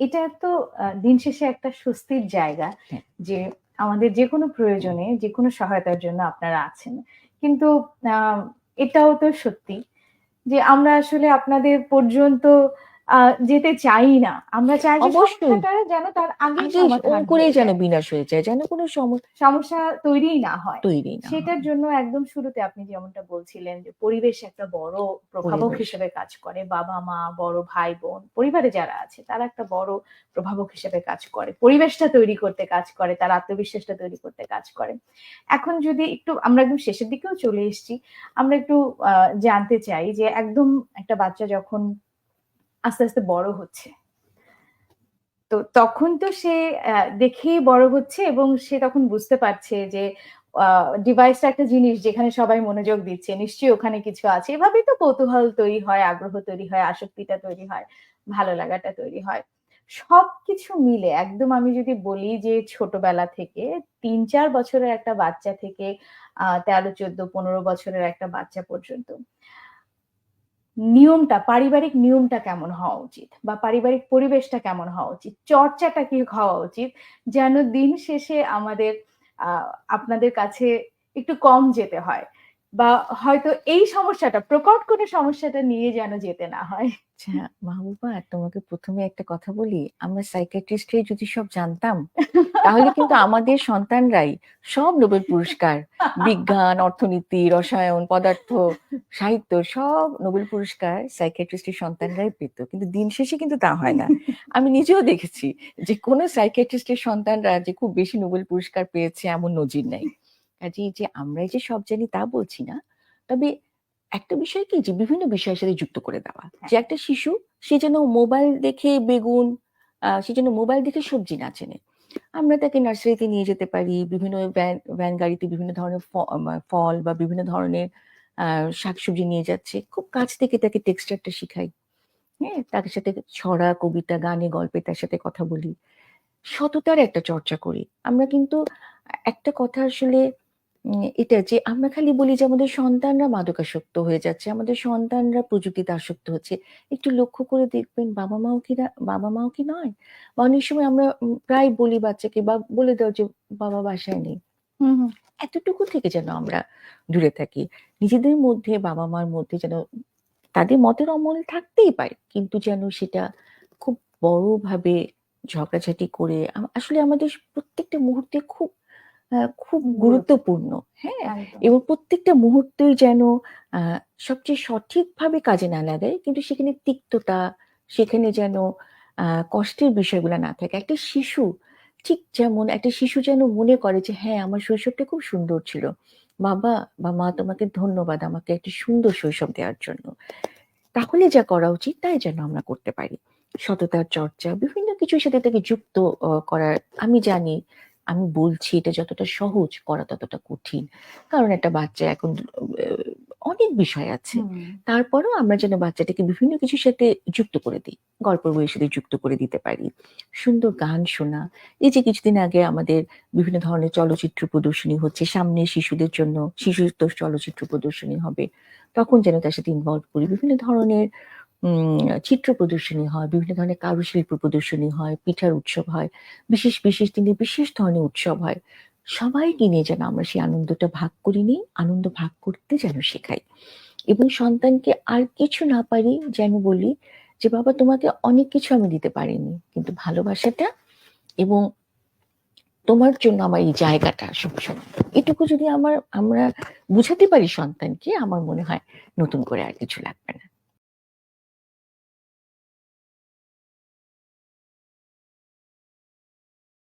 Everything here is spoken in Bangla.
এটা তো দিন শেষে একটা স্বস্তির জায়গা হ্যাঁ। যে আমাদের যে কোনো প্রয়োজনে যে কোনো সহায়তার জন্য আপনারা আছেন কিন্তু আহ, এটাও তো সত্যি যে আমরা আসলে আপনাদের পর্যন্ত যেতে চাই না আমরা চাই অবশ্যই। যেন তার আগে ওম যেন বিনাশ হয়ে যায় যেন কোনো সমস্যা সমস্যা তৈরিই না হয়। তৈরি না। সেটার জন্য একদম শুরুতে আপনি যেমনটা বলছিলেন যে পরিবেশ একটা বড় প্রভাবক। হিসেবে কাজ করে। বাবা মা বড় ভাই বোন পরিবারে যারা আছে তারা একটা বড় প্রভাবক হিসেবে কাজ করে। পরিবেশটা তৈরি করতে কাজ করে তার আত্মবিশ্বাসটা তৈরি করতে কাজ করে। এখন যদি একটু আমরা একদম শেষের দিকেও চলে এসেছি। আমরা একটু আহ, জানতে চাই যে একদম একটা বাচ্চা যখন আস্তে আস্তে বড় হচ্ছে। তো তখন তো সে দেখেই বড় হচ্ছে এবং সে তখন বুঝতে পারছে যে ডিভাইসটা একটা জিনিস যেখানে সবাই মনোযোগ দিচ্ছে, নিশ্চয়ই ওখানে কিছু আছে। এভাবেই তো কৌতূহল তৈরি হয়, আগ্রহ তৈরি হয়, আসক্তিটা তৈরি হয়, ভালো লাগাটা তৈরি হয়। সবকিছু মিলে, একদম আমি যদি বলি যে ছোটবেলা থেকে, তিন চার বছরের একটা বাচ্চা থেকে, আহ, তেরো, চোদ্দ, পনেরো বছরের একটা বাচ্চা পর্যন্ত নিয়মটা, পারিবারিক নিয়মটা কেমন হওয়া উচিত বা পারিবারিক পরিবেশটা কেমন হওয়া উচিত? চর্চাটা কি হওয়া উচিত? যেন দিন শেষে আমাদের আপনাদের কাছে একটু কম যেতে হয়। বা হয়তো এই সমস্যাটা, প্রকট করে সমস্যাটা নিয়ে যেন যেতে না হয়। আচ্ছা মাহবুবা তোমাকে প্রথমে একটা কথা বলি, আমরা সাইকিয়াট্রিস্টে যদি সব জানতাম, তাহলে কিন্তু আমাদের সন্তানরাই সব নোবেল পুরস্কার, বিজ্ঞান, অর্থনীতি, রসায়ন, পদার্থ, সাহিত্য, সব নোবেল পুরস্কার সাইকিয়াট্রিস্টের সন্তানরাই পেত। কিন্তু দিন শেষে কিন্তু তা হয় না। আমি নিজেও দেখেছি যে কোনো সাইকিয়াট্রিস্টের সন্তানরা যে খুব বেশি নোবেল পুরস্কার পেয়েছে এমন নজির নাই। কাজেই যে আমরাই যে সব জানি তা বলছি না তবে একটা বিষয় কি যে বিভিন্ন বিষয়ের সাথে যুক্ত করে দেওয়া। যে একটা শিশু সে যেন মোবাইল দেখে বেগুন আহ, সে যেন মোবাইল দেখে সবজি না চেনে। আমরা তাকে নার্সারিতে নিয়ে যেতে পারি বিভিন্ন ভ্যান ভ্যান গাড়িতে বিভিন্ন ধরনের ফ- ফল বা বিভিন্ন ধরনের আহ শাকসবজি নিয়ে যাচ্ছে। খুব কাছ থেকে তাকে টেক্সচারটা শিখাই। হ্যাঁ তার সাথে ছড়া কবিতা গানে গল্পে তার সাথে কথা বলি। সততার একটা চর্চা করি। আমরা কিন্তু একটা কথা আসলে এটা যে আমরা খালি বলি যে আমাদের সন্তানরা মাদকাসক্ত হয়ে যাচ্ছে আমাদের সন্তানরা প্রযুক্তিতে আসক্ত হচ্ছে একটু লক্ষ্য করে দেখবেন বাবা মাও কি বাবা মাও কি নয়? বা অনেক সময় আমরা প্রায় বলি বাচ্চাকে বা বলে দাও যে বাবা বাসায় নেই। এতটুকু থেকে যেন আমরা দূরে থাকি নিজেদের মধ্যে বাবা মার মধ্যে যেন তাদের মতের অমল থাকতেই পারে কিন্তু যেন সেটা খুব বড়ভাবে ঝগড়াঝাটি করে আসলে আমাদের প্রত্যেকটা মুহূর্তে খুব খুব গুরুত্বপূর্ণ হ্যাঁ? এবং প্রত্যেকটা মুহূর্তেই যেন সবচেয়ে সঠিকভাবে কাজে না লাগায় কিন্তু সেখানে তিক্ততা সেখানে যেন কষ্টের বিষয়গুলো না থাকে। একটা শিশু ঠিক যেমন একটা শিশু যেন মনে করে যে হ্যাঁ আমার শৈশবটা খুব সুন্দর ছিল। বাবা বা মা তোমাকে ধন্যবাদ আমাকে একটা সুন্দর শৈশব দেওয়ার জন্য। তাহলে যা করা উচিত তাই যেন আমরা করতে পারি। সততার চর্চা বিভিন্ন কিছুর সাথে তাকে যুক্ত করার আমি জানি আমি বলছি এটা যতটা সহজ করা ততটা কঠিন। কারণ একটা বাচ্চা এখন অনেক বিষয় আছে। তারপরেও আমরা যেন বাচ্চাটাকে বিভিন্ন কিছুর সাথে যুক্ত করে দিই গল্প বইয়ের সাথে যুক্ত করে দিতে পারি। সুন্দর গান শোনা এই যে কিছুদিন আগে আমাদের বিভিন্ন ধরনের চলচ্চিত্র প্রদর্শনী হচ্ছে সামনে শিশুদের জন্য শিশুতোষ চলচ্চিত্র প্রদর্শনী হবে তখন যেন তার সাথে ইনভলভ করি বিভিন্ন ধরনের চিত্র প্রদর্শনী হয়, বিভিন্ন ধরনের কারুশিল্প প্রদর্শনী হয়, পিঠার উৎসব হয়, বিশেষ বিশেষ দিনে বিশেষ ধরনের উৎসব হয়। সবাইকে নিয়ে যেন আমরা সেই আনন্দটা ভাগ করি নিই আনন্দ ভাগ করতে যেন শেখাই। এবং সন্তানকে আর কিছু না পারি, যেন বলি যে, বাবা, তোমাকে অনেক কিছু আমি দিতে পারিনি, কিন্তু ভালোবাসাটা এবং তোমার জন্য আমার এই জায়গাটা সবসময় এটুকু যদি আমার, আমরা বুঝাতে পারি সন্তানকে, আমার মনে হয় নতুন করে আর কিছু লাগবে